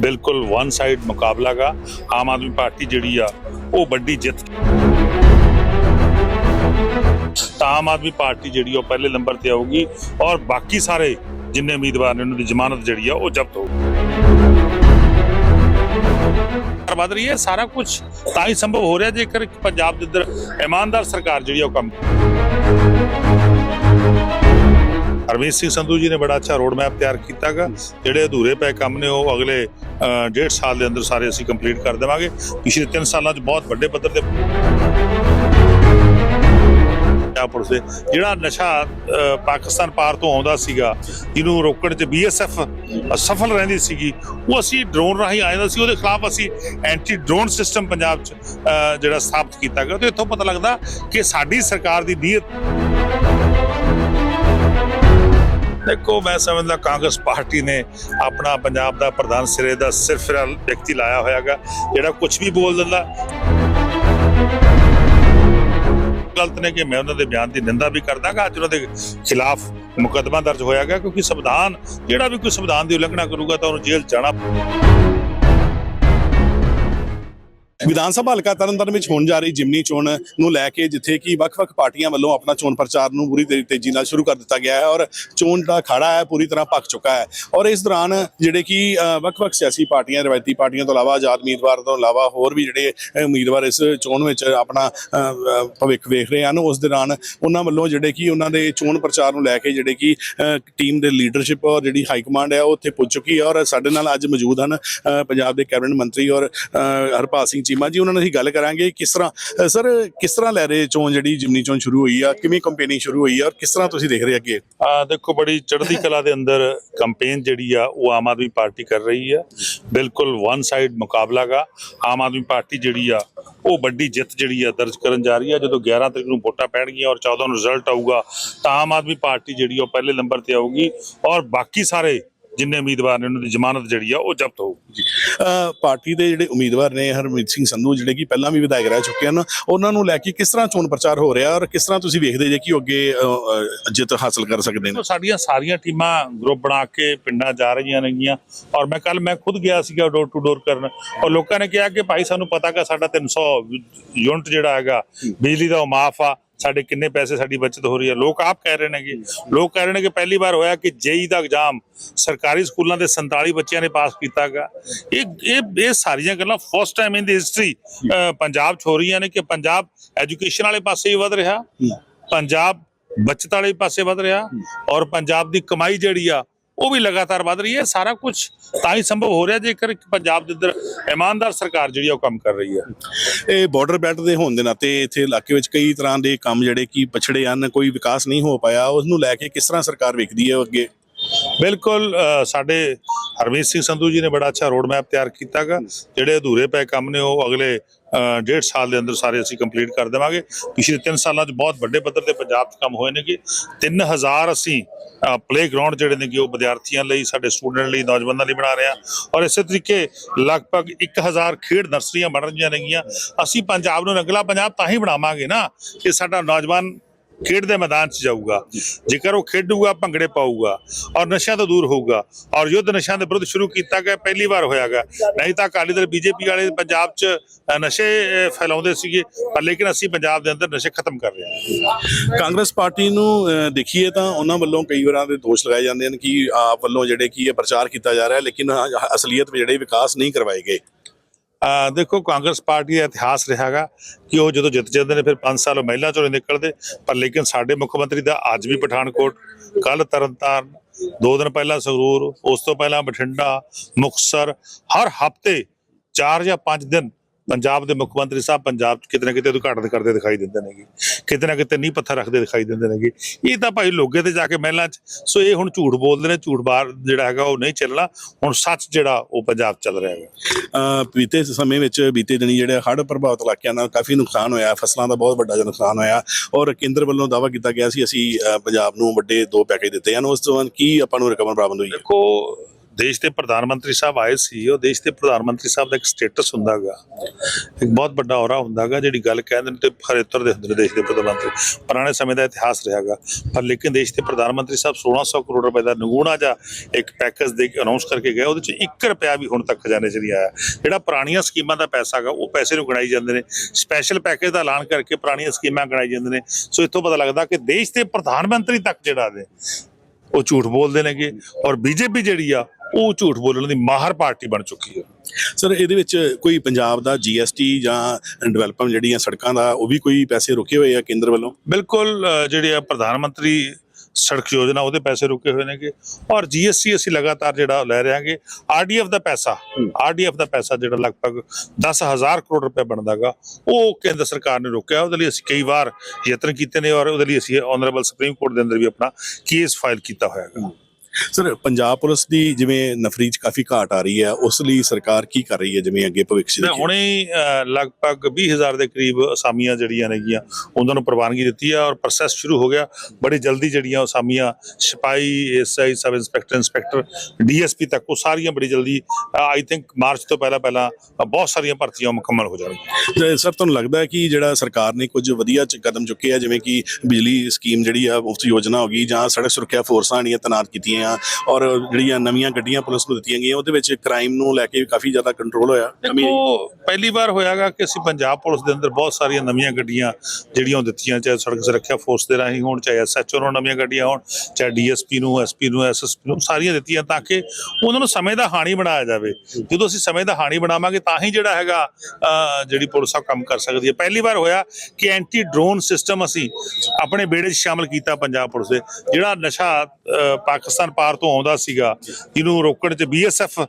ਬਿਲਕੁਲ one side ਮੁਕਾਬਲਾ ਗਾ ਆਮ ਆਦਮੀ ਪਾਰਟੀ ਜਿਹੜੀ ਆ ਉਹ ਵੱਡੀ ਜਿੱਤ ਤਾਂ ਆਮ ਆਦਮੀ ਪਾਰਟੀ ਜਿਹੜੀ ਆ, ਉਹ ਪਹਿਲੇ ਨੰਬਰ ਤੇ ਆਊਗੀ ਔਰ ਬਾਕੀ ਸਾਰੇ ਜਿੰਨੇ ਉਮੀਦਵਾਰ ਨੇ ਉਹਨਾਂ ਦੀ ਜ਼ਮਾਨਤ ਜਿਹੜੀ ਆ ਉਹ ਜ਼ਬਤ ਹੋਊਗੀ ਵੱਧ ਰਹੀ ਹੈ ਸਾਰਾ ਕੁਝ ਤਾਂ ਹੀ ਸੰਭਵ ਹੋ ਰਿਹਾ ਜੇਕਰ ਪੰਜਾਬ ਦੇ ਅੰਦਰ ਇਮਾਨਦਾਰ ਸਰਕਾਰ ਜਿਹੜੀ ਆ ਉਹ ਕੰਮ ਹਰਮੀਤ ਸਿੰਘ ਸੰਧੂ ਜੀ ਨੇ ਬੜਾ ਅੱਛਾ ਰੋਡ ਮੈਪ ਤਿਆਰ ਕੀਤਾਗਾ। ਜਿਹੜੇ ਅਧੂਰੇ ਪਏ ਕੰਮ ਨੇ ਉਹ ਅਗਲੇ ਅ, ਡੇਢ ਸਾਲ ਦੇ ਅੰਦਰ ਸਾਰੇ ਅਸੀਂ ਕੰਪਲੀਟ ਕਰ ਦੇਵਾਂਗੇ। ਪਿਛਲੇ 3 ਸਾਲਾਂ 'ਚ ਬਹੁਤ ਵੱਡੇ ਪੱਧਰ ਤੇ ਪੁਲਿਸ ਦੇ ਜਿਹੜਾ ਨਸ਼ਾ ਪਾਕਿਸਤਾਨ ਪਾਰ ਤੋਂ ਆਉਂਦਾ ਸੀਗਾ ਜਿਹਨੂੰ ਰੋਕਣ 'ਚ ਬੀਐਸਐਫ ਸਫਲ ਰਹਿੰਦੀ ਸੀਗੀ ਉਹ ਅਸੀਂ ਡਰੋਨ ਰਾਹੀਂ ਆਇਆ ਸੀ। ਉਹਦੇ ਖਿਲਾਫ ਅਸੀਂ ਐਂਟੀ ਡਰੋਨ ਸਿਸਟਮ ਪੰਜਾਬ 'ਚ ਜਿਹੜਾ ਸਥਾਪਿਤ ਕੀਤਾ ਗਿਆ। ਤੇ ਇੱਥੋਂ ਪਤਾ ਲੱਗਦਾ ਕਿ ਸਾਡੀ ਸਰਕਾਰ ਦੀ ਨੀਅਤ ਦੇਖੋ, ਮੈਂ ਸਮਝਦਾ ਕਾਂਗਰਸ ਪਾਰਟੀ ਨੇ ਆਪਣਾ ਪੰਜਾਬ ਦਾ ਪ੍ਰਧਾਨ ਸਿਰੇ ਦਾ ਸਿਰਫ ਵਿਅਕਤੀ ਲਾਇਆ ਹੋਇਆਗਾ, ਜਿਹੜਾ ਕੁਝ ਵੀ ਬੋਲ ਦਿੰਦਾ। ਗਲਤ ਨੇ ਕਿ ਮੈਂ ਉਹਨਾਂ ਦੇ ਬਿਆਨ ਦੀ ਨਿੰਦਾ ਵੀ ਕਰਦਾਗਾ, ਅੱਜ ਉਹਨਾਂ ਦੇ ਖਿਲਾਫ ਮੁਕੱਦਮਾ ਦਰਜ ਹੋਇਆ ਹੋਇਆਗਾ, ਕਿਉਂਕਿ ਸੰਵਿਧਾਨ, ਜਿਹੜਾ ਵੀ ਕੋਈ ਸੰਵਿਧਾਨ ਦੀ ਉਲੰਘਣਾ ਕਰੂਗਾ ਤਾਂ ਉਹਨੂੰ ਜੇਲ੍ਹ ਜਾਣਾ ਵਿਧਾਨ ਸਭਾ ਹਲਕਾ ਤਰਨਤਾਰਨ ਵਿੱਚ ਹੋਣ ਜਾ ਰਹੀ ਜਿਮਨੀ ਚੋਣ ਨੂੰ ਲੈ ਕੇ ਜਿੱਥੇ ਕਿ ਵੱਖ-ਵੱਖ ਪਾਰਟੀਆਂ ਵੱਲੋਂ ਆਪਣਾ ਚੋਣ ਪ੍ਰਚਾਰ ਨੂੰ ਪੂਰੀ ਤੇਜ਼ੀ ਤੇਜ਼ੀ ਨਾਲ ਸ਼ੁਰੂ ਕਰ ਦਿੱਤਾ ਗਿਆ ਹੈ ਔਰ ਚੋਣ ਦਾ ਖਾੜਾ ਹੈ, ਪੂਰੀ ਤਰ੍ਹਾਂ ਪੱਕ ਚੁੱਕਾ ਹੈ। ਔਰ ਇਸ ਦੌਰਾਨ ਜਿਹੜੇ ਕਿ ਵੱਖ-ਵੱਖ ਸਿਆਸੀ ਪਾਰਟੀਆਂ, ਰਵਾਇਤੀ ਪਾਰਟੀਆਂ ਤੋਂ ਇਲਾਵਾ ਆਜ਼ਾਦ ਉਮੀਦਵਾਰ ਤੋਂ ਇਲਾਵਾ ਹੋਰ ਵੀ ਜਿਹੜੇ ਉਮੀਦਵਾਰ ਇਸ ਚੋਣ ਵਿੱਚ ਆਪਣਾ ਭਵਿੱਖ ਵੇਖ ਰਹੇ ਹਨ, ਉਸ ਦੌਰਾਨ ਉਹਨਾਂ ਵੱਲੋਂ ਜਿਹੜੇ ਕਿ ਉਹਨਾਂ ਦੇ ਚੋਣ ਪ੍ਰਚਾਰ ਨੂੰ ਲੈ ਕੇ ਜਿਹੜੇ ਕਿ ਟੀਮ ਦੇ ਲੀਡਰਸ਼ਿਪ ਔਰ ਜਿਹੜੀ ਹਾਈ ਕਮਾਂਡ ਹੈ ਉਹ ਉੱਥੇ ਪੁੱਜ ਚੁੱਕੀ ਹੈ ਔਰ ਸਾਡੇ ਨਾਲ ਅੱਜ ਮੌਜੂਦ ਹਨ ਪੰਜਾਬ ਦੇ ਕੈਬਨਿਟ ਮੰਤਰੀ ਔਰ ਹਰਪਾਲ ਸਿੰਘ ਚੀਮਾ ਜੀ, ਉਹਨਾਂ ਨਾਲ ਅਸੀਂ ਗੱਲ ਕਰਾਂਗੇ ਕਿਸ ਤਰ੍ਹਾਂ ਸਰ, ਕਿਸ ਤਰ੍ਹਾਂ ਲੈ ਰਹੇ ਚੋਣ ਜਿਹੜੀ ਜਿਮਨੀ ਚੋਣ ਸ਼ੁਰੂ ਹੋਈ ਆ, ਕਿਵੇਂ ਕੰਪੇਨਿੰਗ ਸ਼ੁਰੂ ਹੋਈ ਆ ਔਰ ਕਿਸ ਤਰ੍ਹਾਂ ਤੁਸੀਂ ਦੇਖ ਰਹੇ ਅੱਗੇ? ਆ, ਦੇਖੋ, ਬੜੀ ਚੜ੍ਹਦੀ ਕਲਾ ਦੇ ਅੰਦਰ ਕੰਪੇਨ ਜਿਹੜੀ ਆ, ਉਹ ਆਮ ਆਦਮੀ ਪਾਰਟੀ ਕਰ ਰਹੀ ਆ। ਬਿਲਕੁਲ ਵਨ ਸਾਈਡ ਮੁਕਾਬਲਾ ਗਾ। ਆਮ ਆਦਮੀ ਪਾਰਟੀ ਜਿਹੜੀ ਆ, ਉਹ ਵੱਡੀ ਜਿੱਤ ਜਿਹੜੀ ਆ ਦਰਜ ਕਰਨ ਜਾ ਰਹੀ ਆ। ਜਦੋਂ 11 ਤਰੀਕ ਨੂੰ ਵੋਟਾਂ ਪੈਣਗੀਆਂ ਔਰ 14 ਨੂੰ ਰਿਜ਼ਲਟ ਆਊਗਾ, ਤਾਂ ਆਮ ਆਦਮੀ ਪਾਰਟੀ ਜਿਹੜੀ ਆ, ਉਹ ਪਹਿਲੇ ਨੰਬਰ ਤੇ ਆਊਗੀ ਔਰ ਬਾਕੀ ਸਾਰੇ ਜਿੰਨੇ ਉਮੀਦਵਾਰ ਨੇ ਉਹਨਾਂ ਦੀ ਜ਼ਮਾਨਤ ਜਿਹੜੀ ਆ ਉਹ ਜ਼ਬਤ ਹੋਊਗੀ ਪਾਰਟੀ ਦੇ ਜਿਹੜੇ ਉਮੀਦਵਾਰ ਨੇ ਹਰਮੀਤ ਸਿੰਘ ਸੰਧੂ ਜਿਹੜੇ ਕਿ ਪਹਿਲਾਂ ਵੀ ਵਿਧਾਇਕ ਰਹਿ ਚੁੱਕੇ ਹਨ ਉਹਨਾਂ ਨੂੰ ਲੈ ਕੇ ਕਿਸ ਤਰ੍ਹਾਂ ਚੋਣ ਪ੍ਰਚਾਰ ਹੋ ਰਿਹਾ ਔਰ ਕਿਸ ਤਰ੍ਹਾਂ ਤੁਸੀਂ ਵੇਖਦੇ ਜੇ ਕਿ ਉਹ ਅੱਗੇ ਜਿੱਤ ਹਾਸਲ ਕਰ ਸਕਦੇ ਨੇ? ਸਾਡੀਆਂ ਸਾਰੀਆਂ ਟੀਮਾਂ ਗਰੁੱਪ ਬਣਾ ਕੇ ਪਿੰਡਾਂ ਜਾ ਰਹੀਆਂ ਨੇਗੀਆਂ ਔਰ ਮੈਂ ਕੱਲ ਮੈਂ ਖੁਦ ਗਿਆ ਸੀਗਾ ਡੋਰ ਟੂ ਡੋਰ ਕਰਨ ਔਰ ਲੋਕਾਂ ਨੇ ਕਿਹਾ ਕਿ ਭਾਈ ਸਾਨੂੰ ਪਤਾ ਕਿ ਸਾਡਾ 300 ਯੂਨਿਟ ਜਿਹੜਾ ਹੈਗਾ ਬਿਜਲੀ ਦਾ ਉਹ ਮਾਫ ਆ ਸਾਡੇ ਕਿੰਨੇ ਪੈਸੇ ਸਾਡੀ ਬਚਤ ਹੋ ਰਹੀ ਹੈ। ਲੋਕ ਆਪ ਕਹਿ ਰਹੇ ਨੇਗੇ। ਲੋਕ ਕਹਿ ਰਹੇ ਨੇ ਕਿ ਪਹਿਲੀ ਵਾਰ ਹੋਇਆ ਕਿ ਜੇਈ ਦਾ ਐਗਜ਼ਾਮ ਸਰਕਾਰੀ ਸਕੂਲਾਂ ਦੇ 47 ਬੱਚਿਆਂ ਨੇ ਪਾਸ ਕੀਤਾਗਾ ਇਹ ਇਹ ਇਹ ਸਾਰੀਆਂ ਗੱਲਾਂ first time in the history Punjab 'ਚ ਹੋ ਰਹੀਆਂ ਨੇ ਕਿ ਪੰਜਾਬ ਐਜੂਕੇਸ਼ਨ ਵਾਲੇ ਪਾਸੇ ਹੀ ਵਧ ਰਿਹਾ ਪੰਜਾਬ ਬਚਤ ਵਾਲੇ ਪਾਸੇ ਵਧ ਰਿਹਾ ਔਰ ਪੰਜਾਬ ਦੀ ਕਮਾਈ ਜਿਹੜੀ ਆ ਉਹ ਵੀ ਲਗਾਤਾਰ ਵੱਧ ਰਹੀ ਹੈ। ਸਾਰਾ ਕੁਝ ਤਾਂ ਹੀ ਸੰਭਵ ਹੋ ਰਿਹਾ ਜੇਕਰ ਪੰਜਾਬ ਦੇ ਅੰਦਰ ਇਮਾਨਦਾਰ ਸਰਕਾਰ ਜਿਹੜੀ ਆ ਉਹ ਕੰਮ ਕਰ ਰਹੀ ਹੈ। ਇਹ ਬਾਰਡਰ ਬੈਲਟ ਦੇ ਹੋਣ ਦੇ ਨਾਤੇ ਇੱਥੇ ਇਲਾਕੇ ਵਿੱਚ ਕਈ ਤਰ੍ਹਾਂ ਦੇ ਕੰਮ ਜਿਹੜੇ ਕਿ ਪਛੜੇ ਹਨ, ਕੋਈ ਵਿਕਾਸ ਨਹੀਂ ਹੋ ਪਾਇਆ। ਉਸ ਨੂੰ ਲੈ ਕੇ ਕਿਸ ਤਰ੍ਹਾਂ ਸਰਕਾਰ ਵੇਖਦੀ ਹੈ ਅੱਗੇ? ਬਿਲਕੁਲ ਸਾਡੇ ਹਰਮੀਤ ਸਿੰਘ ਸੰਧੂ ਜੀ ਨੇ ਬੜਾ ਅੱਛਾ ਰੋਡ ਮੈਪ ਤਿਆਰ ਕੀਤਾਗਾ। ਜਿਹੜੇ ਅਧੂਰੇ ਪਏ ਕੰਮ ਨੇ ਉਹ ਅਗਲੇ ਡੇਢ ਸਾਲ ਦੇ ਅੰਦਰ ਸਾਰੇ ਅਸੀਂ ਕੰਪਲੀਟ ਕਰ ਦੇਵਾਂਗੇ। ਪਿਛਲੇ 3 ਸਾਲਾਂ 'ਚ ਬਹੁਤ ਵੱਡੇ ਪੱਧਰ ਤੇ ਪੰਜਾਬ 'ਚ ਕੰਮ ਹੋਏ ਨੇਗੇ। 3000 ਅਸੀਂ ਪਲੇਗਰਾਉਂਡ ਜਿਹੜੇ ਨੇਗੇ ਉਹ ਵਿਦਿਆਰਥੀਆਂ ਲਈ ਸਾਡੇ ਸਟੂਡੈਂਟ ਲਈ ਨੌਜਵਾਨਾਂ ਲਈ ਬਣਾ ਰਹੇ ਹਾਂ। ਔਰ ਇਸੇ ਤਰੀਕੇ ਲਗਭਗ 1000 ਖੇਡ ਨਰਸਰੀਆਂ ਬਣ ਰਹੀਆਂ ਨੇਗੀਆਂ। ਅਸੀਂ ਪੰਜਾਬ ਨੂੰ ਅਗਲਾ ਪੰਜਾਬ ਤਾਂ ਹੀ ਬਣਾਵਾਂਗੇ ਨਾ ਕਿ ਸਾਡਾ ਨੌਜਵਾਨ ਖੇਡ ਦੇ ਮੈਦਾਨ 'ਚ ਜਾਊਗਾ। ਜੇਕਰ ਉਹ ਖੇਡੂਗਾ, ਭੰਗੜੇ ਪਾਊਗਾ ਔਰ ਨਸ਼ਿਆਂ ਤੋਂ ਦੂਰ ਹੋਊਗਾ ਔਰ ਯੁੱਧ ਨਸ਼ਿਆਂ ਦੇ ਵਿਰੁੱਧ ਸ਼ੁਰੂ ਕੀਤਾ ਗਿਆ, ਪਹਿਲੀ ਵਾਰ ਹੋਇਆਗਾ ਨਹੀਂ ਤਾਂ ਅਕਾਲੀ ਦਲ ਬੀਜੇਪੀ ਵਾਲੇ ਪੰਜਾਬ 'ਚ ਨਸ਼ੇ ਫੈਲਾਉਂਦੇ ਸੀਗੇ, ਪਰ ਲੇਕਿਨ ਅਸੀਂ ਪੰਜਾਬ ਦੇ ਅੰਦਰ ਨਸ਼ੇ ਖਤਮ ਕਰ ਰਹੇ ਹਾਂ। ਕਾਂਗਰਸ ਪਾਰਟੀ ਨੂੰ ਦੇਖੀਏ ਤਾਂ ਉਹਨਾਂ ਵੱਲੋਂ ਕਈ ਵਾਰਾਂ ਦੇ ਦੋਸ਼ ਲਗਾਏ ਜਾਂਦੇ ਹਨ ਕਿ ਆਪ ਵੱਲੋਂ ਜਿਹੜੇ ਕਿ ਇਹ ਪ੍ਰਚਾਰ ਕੀਤਾ ਜਾ ਰਿਹਾ ਹੈ ਲੇਕਿਨ ਅਸਲੀਅਤ ਵਿੱਚ ਜਿਹੜੇ ਵਿਕਾਸ ਨਹੀਂ ਕਰਵਾਏ ਗਏ। ਦੇਖੋ, ਕਾਂਗਰਸ ਪਾਰਟੀ ਦਾ ਇਤਿਹਾਸ ਰਿਹਾਗਾ ਕਿ ਉਹ ਜਦੋਂ ਜਿੱਤ ਜਾਂਦੇ ਨੇ, ਫਿਰ 5 ਸਾਲ ਉਹ ਮਹਿਲਾ ਚੋਂ ਨਹੀਂ ਨਿਕਲਦੇ। ਪਰ ਲੇਕਿਨ ਸਾਡੇ ਮੁੱਖ ਮੰਤਰੀ ਦਾ ਅੱਜ ਵੀ ਪਠਾਨਕੋਟ ਕੱਲ ਤਰਨਤਾਰਨ, ਦੋ ਦਿਨ ਪਹਿਲਾਂ ਸੰਗਰੂਰ, ਉਸ ਤੋਂ ਪਹਿਲਾਂ ਬਠਿੰਡਾ, ਮੁਕਤਸਰ, ਹਰ ਹਫ਼ਤੇ 4 ਜਾਂ 5 ਦਿਨ ਪੰਜਾਬ ਦੇ ਮੁੱਖ ਮੰਤਰੀ ਸਾਹਿਬ ਪੰਜਾਬ 'ਚ ਕਿਤੇ ਨਾ ਕਿਤੇ ਉਦਘਾਟਨ ਕਰਦੇ ਦਿਖਾਈ ਦਿੰਦੇ ਨੇਗੇ। ਕਿਤੇ ਨਾ ਕਿਤੇ ਨਹੀਂ ਪੱਥਰ ਰੱਖਦੇ ਦਿਖਾਈ ਦਿੰਦੇ ਨੇਗੇ। ਇਹ ਤਾਂ ਭਾਈ ਲੋਗੇ ਤੇ ਜਾ ਕੇ ਮਹਿਲਾਂ 'ਚ। ਸੋ ਇਹ ਹੁਣ ਝੂਠ ਬੋਲਦੇ ਨੇ ਝੂਠ ਬਾਰ ਜਿਹੜਾ ਹੈਗਾ ਉਹ ਨਹੀਂ ਚੱਲਣਾ। ਹੁਣ ਸੱਚ ਜਿਹੜਾ ਉਹ ਪੰਜਾਬ ਚੱਲ ਰਿਹਾ ਹੈਗਾ। ਅ, ਬੀਤੇ ਸਮੇਂ ਵਿੱਚ ਬੀਤੇ ਦਿਨੀ ਜਿਹੜੇ ਹੜ੍ਹ ਪ੍ਰਭਾਵਿਤ ਇਲਾਕਿਆਂ ਨਾਲ ਕਾਫੀ ਨੁਕਸਾਨ ਹੋਇਆ ਫਸਲਾਂ ਦਾ ਬਹੁਤ ਵੱਡਾ ਨੁਕਸਾਨ ਹੋਇਆ ਔਰ ਕੇਂਦਰ ਵੱਲੋਂ ਦਾਅਵਾ ਕੀਤਾ ਗਿਆ ਸੀ ਅਸੀਂ ਪੰਜਾਬ ਨੂੰ ਵੱਡੇ ਦੋ ਪੈਕੇਜ ਦਿੱਤੇ ਹਨ। ਉਸ ਤੋਂ ਬਾਅਦ ਕੀ ਆਪਾਂ ਨੂੰ ਰਕਮ ਬਰਾਮਦ ਹੋਈ ਹੈ? ਦੇਖੋ ਦੇਸ਼ ਦੇ ਪ੍ਰਧਾਨ ਮੰਤਰੀ ਸਾਹਿਬ ਆਏ ਸੀ, ਉਹ ਦੇਸ਼ ਦੇ ਪ੍ਰਧਾਨ ਮੰਤਰੀ ਸਾਹਿਬ ਦਾ ਇੱਕ ਸਟੇਟਸ ਹੁੰਦਾਗਾ। ਇੱਕ ਬਹੁਤ ਵੱਡਾ ਔਰਾ ਹੁੰਦਾਗਾ, ਜਿਹੜੀ ਗੱਲ ਕਹਿੰਦੇ ਨੇ ਤੇ ਹਰੇ ਉੱਤਰ ਦੇ ਹੁੰਦੇ ਦੇਸ਼ ਦੇ ਪ੍ਰਧਾਨ ਮੰਤਰੀ। ਪੁਰਾਣੇ ਸਮੇਂ ਦਾ ਇਤਿਹਾਸ ਰਿਹਾਗਾ। ਪਰ ਲੇਕਿਨ ਦੇਸ਼ ਦੇ ਪ੍ਰਧਾਨ ਮੰਤਰੀ ਸਾਹਿਬ 1600 ਕਰੋੜ ਰੁਪਏ ਦਾ ਨਿਗੂਣਾ ਜਾਂ ਇੱਕ ਪੈਕੇਜ ਦੇ ਕੇ ਅਨਾਉਂਸ ਕਰਕੇ ਗਏ, ਉਹਦੇ ਚ 1 ਰੁਪਿਆ ਵੀ ਹੁਣ ਤੱਕ ਖਜ਼ਾਨੇ 'ਚ ਨਹੀਂ ਆਇਆ। ਜਿਹੜਾ ਪੁਰਾਣੀਆਂ ਸਕੀਮਾਂ ਦਾ ਪੈਸਾ ਹੈਗਾ, ਉਹ ਪੈਸੇ ਨੂੰ ਗਣਾਈ ਜਾਂਦੇ ਨੇ। ਸਪੈਸ਼ਲ ਪੈਕੇਜ ਦਾ ਐਲਾਨ ਕਰਕੇ ਪੁਰਾਣੀਆਂ ਸਕੀਮਾਂ ਗਣਾਈ ਜਾਂਦੇ ਨੇ। ਸੋ ਇੱਥੋਂ ਪਤਾ ਲੱਗਦਾ ਕਿ ਦੇਸ਼ ਦੇ ਪ੍ਰਧਾਨ ਮੰਤਰੀ ਤੱਕ ਜਿਹੜਾ ਨੇ ਉਹ ਝੂਠ ਬੋਲਦੇ ਨੇਗੇ ਔਰ ਬੀਜੇਪੀ ਜਿਹੜੀ ਆ ਉਹ ਝੂਠ ਬੋਲਣ ਦੀ ਮਾਹਰ ਪਾਰਟੀ ਬਣ ਚੁੱਕੀ ਹੈ ਸਰ ਇਹਦੇ ਵਿੱਚ ਕੋਈ ਪੰਜਾਬ ਦਾ ਜੀਐਸਟੀ ਜਾਂ ਡਿਵੈਲਪਮੈਂਟ ਜਿਹੜੀਆਂ ਸੜਕਾਂ ਦਾ ਉਹ ਵੀ ਕੋਈ ਪੈਸੇ ਰੁਕੇ ਹੋਏ ਆ ਕੇਂਦਰ ਵੱਲੋਂ? ਬਿਲਕੁਲ ਜਿਹੜੇ ਆ ਪ੍ਰਧਾਨ ਮੰਤਰੀ ਸੜਕ ਯੋਜਨਾ ਉਹਦੇ ਪੈਸੇ ਰੁਕੇ ਹੋਏ ਨੇਗੇ ਔਰ ਜੀਐਸਟੀ ਅਸੀਂ ਲਗਾਤਾਰ ਜਿਹੜਾ ਲੈ ਰਹੇ ਹਾਂਗੇ। ਆਰਡੀਐਫ ਦਾ ਪੈਸਾ ਆਰਡੀਐਫ ਦਾ ਪੈਸਾ ਜਿਹੜਾ ਲਗਭਗ 10000 ਕਰੋੜ ਰੁਪਏ ਬਣਦਾਗਾ ਉਹ ਕੇਂਦਰ ਸਰਕਾਰ ਨੇ ਰੋਕਿਆ। ਉਹਦੇ ਲਈ ਅਸੀਂ ਕਈ ਵਾਰ ਯਤਨ ਕੀਤੇ ਨੇ ਔਰ ਉਹਦੇ ਲਈ ਅਸੀਂ ਆਨਰੇਬਲ ਸੁਪਰੀਮ ਕੋਰਟ ਦੇ ਅੰਦਰ ਵੀ ਆਪਣਾ ਕੇਸ ਫਾਈਲ ਕੀਤਾ ਹੋਇਆ ਹੈਗਾ ਸਰ ਪੰਜਾਬ ਪੁਲਿਸ ਦੀ ਜਿਵੇਂ ਨਫਰੀ 'ਚ ਕਾਫੀ ਘਾਟ ਆ ਰਹੀ ਹੈ ਉਸ ਲਈ ਸਰਕਾਰ ਕੀ ਕਰ ਰਹੀ ਹੈ ਜਿਵੇਂ ਅੱਗੇ ਭਵਿੱਖ ਦੇਖੀਏ? ਹੁਣੇ ਲਗਭਗ 20000 ਦੇ ਕਰੀਬ ਅਸਾਮੀਆਂ ਜਿਹੜੀਆਂ ਨੇਗੀਆਂ ਉਹਨਾਂ ਨੂੰ ਪ੍ਰਵਾਨਗੀ ਦਿੱਤੀ ਹੈ ਔਰ ਪ੍ਰੋਸੈਸ ਸ਼ੁਰੂ ਹੋ ਗਿਆ ਬੜੀ ਜਲਦੀ ਜਿਹੜੀਆਂ ਉਹ ਅਸਾਮੀਆਂ ਸਿਪਾਹੀ SI sub inspector inspector DSP ਤੱਕ ਉਹ ਸਾਰੀਆਂ ਬੜੀ ਜਲਦੀ ਆਈ ਥਿੰਕ ਮਾਰਚ ਤੋਂ ਪਹਿਲਾਂ ਪਹਿਲਾਂ ਬਹੁਤ ਸਾਰੀਆਂ ਭਰਤੀਆਂ ਮੁਕੰਮਲ ਹੋ ਜਾਣਗੀਆਂ ਸਰ ਤੁਹਾਨੂੰ ਲੱਗਦਾ ਹੈ ਕਿ ਜਿਹੜਾ ਸਰਕਾਰ ਨੇ ਕੁਝ ਵਧੀਆ ਚ ਕਦਮ ਚੁੱਕੇ ਆ ਜਿਵੇਂ ਕਿ ਬਿਜਲੀ ਸਕੀਮ ਜਿਹੜੀ ਆ ਮੁਫਤ ਯੋਜਨਾ ਹੋ ਗਈ ਜਾਂ ਸੜਕ ਸੁਰੱਖਿਆ ਫੋਰਸਾਂ ਜਿਹੜੀਆਂ ਤੈਨਾਤ ਕੀਤੀਆਂ ਆ ਔਰ ਜਿਹੜੀਆਂ ਨਵੀਆਂ ਗੱਡੀਆਂ ਪੁਲਿਸ ਨੂੰ ਦਿੱਤੀਆਂ ਗਈਆਂ ਉਹਦੇ ਵਿੱਚ ਕ੍ਰਾਈਮ ਨੂੰ ਲੈ ਕੇ ਵੀ ਕਾਫੀ ਜ਼ਿਆਦਾ ਕੰਟਰੋਲ ਹੋਇਆ। ਦੇਖੋ ਪਹਿਲੀ ਵਾਰ ਹੋਇਆਗਾ ਕਿ ਅਸੀਂ ਪੰਜਾਬ ਪੁਲਿਸ ਦੇ ਅੰਦਰ ਬਹੁਤ ਸਾਰੀਆਂ ਨਵੀਆਂ ਗੱਡੀਆਂ ਜਿਹੜੀਆਂ ਦਿੱਤੀਆਂ ਚਾਹੇ ਸੜਕ ਸੁਰੱਖਿਆ ਫੋਰਸ ਦੇ ਰਾਹੀਂ ਹੋਣ ਚਾਹੇ ਐਸਐਚਓ ਨੂੰ ਨਵੀਆਂ ਗੱਡੀਆਂ ਹੋਣ ਚਾਹੇ ਡੀਐਸਪੀ ਨੂੰ ਐਸਪੀ ਨੂੰ ਐਸਐਸਪੀ ਨੂੰ ਸਾਰੀਆਂ ਦਿੱਤੀਆਂ ਤਾਂ ਕਿ ਉਹਨਾਂ ਨੂੰ ਸਮੇਂ ਦਾ ਹਾਣੀ ਬਣਾਇਆ ਜਾਵੇ। ਜਦੋਂ ਅਸੀਂ ਸਮੇਂ ਦਾ ਹਾਣੀ ਬਣਾਵਾਂਗੇ ਤਾਂ ਹੀ ਜਿਹੜਾ ਹੈਗਾ ਅਹ, ਜਿਹੜੀ ਪੁਲਿਸ ਆ ਕੰਮ ਕਰ ਸਕਦੀ ਹੈ। ਪਹਿਲੀ ਵਾਰ ਹੋਇਆ ਕਿ ਐਂਟੀ ਡਰੋਨ ਸਿਸਟਮ ਅਸੀਂ ਆਪਣੇ ਬੇੜੇ 'ਚ ਸ਼ਾਮਲ ਕੀਤਾ ਪੰਜਾਬ ਪੁਲਿਸ ਦੇ ਜਿਹੜਾ ਨਸ਼ਾ ਅਹ, ਪਾਕਿਸਤਾਨ ਪਾਰ ਤੋਂ ਆਉਂਦਾ ਸੀਗਾ ਜਿਹਨੂੰ ਰੋਕਣ 'ਚ ਬੀਐਸਐਫ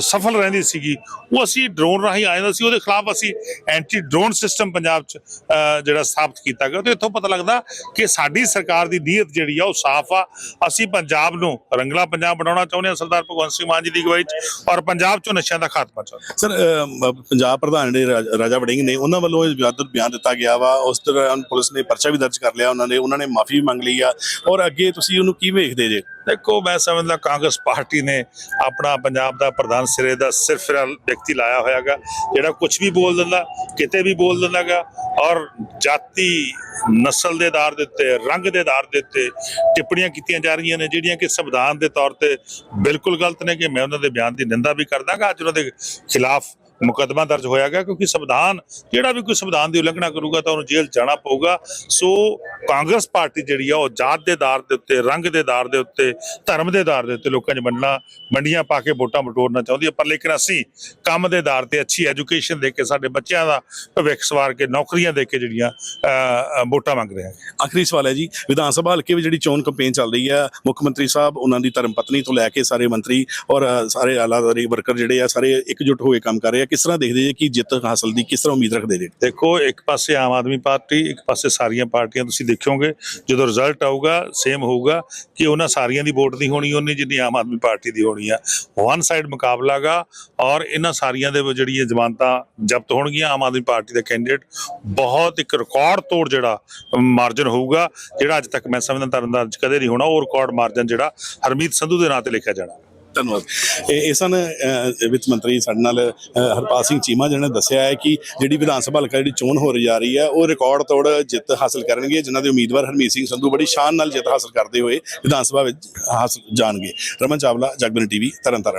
ਸਫਲ ਰਹਿੰਦੀ ਸੀਗੀ ਉਹ ਅਸੀਂ ਡਰੋਨ ਰਾਹੀਂ ਆ ਜਾਂਦਾ ਸੀ ਉਹਦੇ ਖਿਲਾਫ ਅਸੀਂ ਐਂਟੀ ਡਰੋਨ ਸਿਸਟਮ ਪੰਜਾਬ 'ਚ ਜਿਹੜਾ ਸਥਾਪਿਤ ਕੀਤਾ ਗਿਆ। ਤੇ ਇੱਥੋਂ ਪਤਾ ਲੱਗਦਾ ਕਿ ਸਾਡੀ ਸਰਕਾਰ ਦੀ ਨੀਅਤ ਜਿਹੜੀ ਆ ਉਹ ਸਾਫ਼ ਆ। ਅਸੀਂ ਪੰਜਾਬ ਨੂੰ ਰੰਗਲਾ ਪੰਜਾਬ ਬਣਾਉਣਾ ਚਾਹੁੰਦੇ ਹਾਂ ਸਰਦਾਰ ਭਗਵੰਤ ਸਿੰਘ ਮਾਨ ਜੀ ਦੀ ਅਗਵਾਈ 'ਚ ਔਰ ਪੰਜਾਬ 'ਚੋਂ ਨਸ਼ਿਆਂ ਦਾ ਖਾਤਮਾ ਚਾਹੁੰਦੇ। ਸਰ ਪੰਜਾਬ ਪ੍ਰਧਾਨ ਜਿਹੜੇ ਰਾਜ- ਵੜਿੰਗ ਨੇ ਉਹਨਾਂ ਵੱਲੋਂ ਇਹ ਵਿਵਾਦਤ ਬਿਆਨ ਦਿੱਤਾ ਗਿਆ ਵਾ। ਉਸ ਦੌਰਾਨ ਪੁਲਿਸ ਨੇ ਪਰਚਾ ਵੀ ਦਰਜ ਕਰ ਲਿਆ ਉਹਨਾਂ ਨੇ ਉਹਨਾਂ ਨੇ ਮਾਫੀ ਮੰਗ ਲਈ ਆ। ਔਰ ਅੱਗੇ ਤੁਸੀਂ ਉਹਨੂੰ ਕੀ ਵੇਖਦੇ ਜੇ? ਦੇਖੋ, ਮੈਂ ਸਮਝਦਾ ਕਾਂਗਰਸ ਪਾਰਟੀ ਨੇ ਆਪਣਾ ਪੰਜਾਬ ਦਾ ਪ੍ਰਧਾਨ ਸਿਰੇ ਦਾ ਸਿਰਫ ਵਿਅਕਤੀ ਲਾਇਆ ਹੋਇਆਗਾ, ਜਿਹੜਾ ਕੁਝ ਵੀ ਬੋਲ ਦਿੰਦਾ, ਕਿਤੇ ਵੀ ਬੋਲ ਦਿੰਦਾਗਾ, ਔਰ ਜਾਤੀ ਨਸਲ ਦੇ ਆਧਾਰ ਦੇ ਉੱਤੇ, ਰੰਗ ਦੇ ਆਧਾਰ ਦੇ ਉੱਤੇ ਟਿੱਪਣੀਆਂ ਕੀਤੀਆਂ ਜਾ ਰਹੀਆਂ ਨੇ, ਜਿਹੜੀਆਂ ਕਿ ਸੰਵਿਧਾਨ ਦੇ ਤੌਰ ਤੇ ਬਿਲਕੁਲ ਗਲਤ ਨੇ ਕਿ ਮੈਂ ਉਹਨਾਂ ਦੇ ਬਿਆਨ ਦੀ ਨਿੰਦਾ ਵੀ ਕਰਦਾਗਾ, ਅੱਜ ਉਹਨਾਂ ਦੇ ਖਿਲਾਫ ਮੁਕੱਦਮਾ ਦਰਜ ਹੋਇਆ ਹੋਇਆਗਾ ਕਿਉਂਕਿ ਸੰਵਿਧਾਨ, ਜਿਹੜਾ ਵੀ ਕੋਈ ਸੰਵਿਧਾਨ ਦੀ ਉਲੰਘਣਾ ਕਰੂਗਾ ਤਾਂ ਉਹਨੂੰ ਜੇਲ੍ਹ ਜਾਣਾ ਪਊਗਾ। ਸੋ ਕਾਂਗਰਸ ਪਾਰਟੀ ਜਿਹੜੀ ਆ, ਉਹ ਜਾਤ ਦੇ ਆਧਾਰ ਦੇ ਉੱਤੇ, ਰੰਗ ਦੇ ਆਧਾਰ ਦੇ ਉੱਤੇ, ਧਰਮ ਦੇ ਆਧਾਰ ਦੇ ਉੱਤੇ ਲੋਕਾਂ 'ਚ ਵੰਡਣਾ ਮੰਡੀਆਂ ਪਾ ਕੇ ਵੋਟਾਂ ਬਟੋਰਨਾ ਚਾਹੁੰਦੀ ਹੈ ਪਰ ਲੇਕਿਨ ਅਸੀਂ ਕੰਮ ਦੇ ਆਧਾਰ ਤੇ ਅੱਛੀ ਐਜੂਕੇਸ਼ਨ ਦੇ ਕੇ ਸਾਡੇ ਬੱਚਿਆਂ ਦਾ ਭਵਿੱਖ ਸਵਾਰ ਕੇ ਨੌਕਰੀਆਂ ਦੇ ਕੇ ਜਿਹੜੀਆਂ ਵੋਟਾਂ ਮੰਗ ਰਹੇ ਹਾਂ। ਆਖਰੀ ਸਵਾਲ ਹੈ ਜੀ, ਵਿਧਾਨ ਸਭਾ ਹਲਕੇ ਵਿੱਚ ਜਿਹੜੀ ਚੋਣ ਕੰਪੇਨ ਚੱਲ ਰਹੀ ਹੈ, ਮੁੱਖ ਮੰਤਰੀ ਸਾਹਿਬ, ਉਹਨਾਂ ਦੀ ਧਰਮ ਪਤਨੀ ਤੋਂ ਲੈ ਕੇ ਸਾਰੇ ਮੰਤਰੀ ਔਰ ਸਾਰੇ ਆਲਾਦਾਰੀ ਵਰਕਰ ਜਿਹੜੇ ਆ, ਸਾਰੇ ਇਕਜੁੱਟ ਹੋਏ ਕੰਮ ਕਰ ਰਹੇ ਆ। ਕਿਸ ਤਰ੍ਹਾਂ ਦੇਖਦੇ ਜੇ ਕਿ ਜਿੱਤ ਹਾਸਲ ਦੀ ਕਿਸ ਤਰ੍ਹਾਂ ਉਮੀਦ ਰੱਖਦੇ ਜੇ? ਦੇਖੋ, ਇੱਕ ਪਾਸੇ ਆਮ ਆਦਮੀ ਪਾਰਟੀ, ਇੱਕ ਪਾਸੇ ਸਾਰੀਆਂ ਪਾਰਟੀਆਂ ਤੁਸੀਂ ਦੇਖੋਗੇ, ਜਦੋਂ ਰਿਜ਼ਲਟ ਆਊਗਾ ਸੇਮ ਹੋਊਗਾ ਕਿ ਉਹਨਾਂ ਸਾਰੀਆਂ ਦੀ ਵੋਟ ਨਹੀਂ ਹੋਣੀ ਉਹਨੀ ਜਿੰਨੀ ਆਮ ਆਦਮੀ ਪਾਰਟੀ ਦੀ ਹੋਣੀ ਆ। ਵਨ ਸਾਈਡ ਮੁਕਾਬਲਾਗਾ ਔਰ ਇਹਨਾਂ ਸਾਰੀਆਂ ਦੇ ਜਿਹੜੀਆਂ ਜ਼ਮਾਨਤਾਂ ਜ਼ਬਤ ਹੋਣਗੀਆਂ ਆਮ ਆਦਮੀ ਪਾਰਟੀ ਦਾ ਕੈਂਡੀਡੇਟ ਬਹੁਤ ਇੱਕ ਰਿਕਾਰਡ ਤੋੜ ਜਿਹੜਾ ਮਾਰਜਨ ਹੋਊਗਾ, ਜਿਹੜਾ ਅੱਜ ਤੱਕ ਮੈਂ ਸਮਝਦਾ ਤਰਨਤਾਰਨ 'ਚ ਕਦੇ ਨਹੀਂ ਹੋਣਾ, ਉਹ ਰਿਕਾਰਡ ਮਾਰਜਨ ਜਿਹੜਾ ਹਰਮੀਤ ਸੰਧੂ ਦੇ ਨਾਂ ਤੇ ਲਿਖਿਆ ਜਾਣਾ। ਧੰਨਵਾਦ। ਇਹ ਸਨ ਵਿੱਤ ਮੰਤਰੀ ਸਾਡੇ ਨਾਲ ਹਰਪਾਲ ਸਿੰਘ ਚੀਮਾ ਜਿਹਨੇ ਦੱਸਿਆ ਹੈ ਕਿ ਜਿਹੜੀ ਵਿਧਾਨ ਸਭਾ ਹਲਕਾ ਜਿਹੜੀ ਚੋਣ ਹੋ ਰਹੀ ਜਾ ਰਹੀ ਹੈ, ਉਹ ਰਿਕਾਰਡ ਤੋੜ ਜਿੱਤ ਹਾਸਲ ਕਰਨਗੇ, ਜਿਨ੍ਹਾਂ ਦੇ ਉਮੀਦਵਾਰ ਹਰਮੀਤ ਸਿੰਘ ਸੰਧੂ ਬੜੀ ਸ਼ਾਨ ਨਾਲ ਜਿੱਤ ਹਾਸਲ ਕਰਦੇ ਹੋਏ ਵਿਧਾਨ ਸਭਾ ਵਿੱਚ ਹਾਸਲ ਜਾਣਗੇ। ਰਮਨ ਚਾਵਲਾ ਜਗਬਨ ਟੀਵੀ ਤਰਨਤਾਰਨ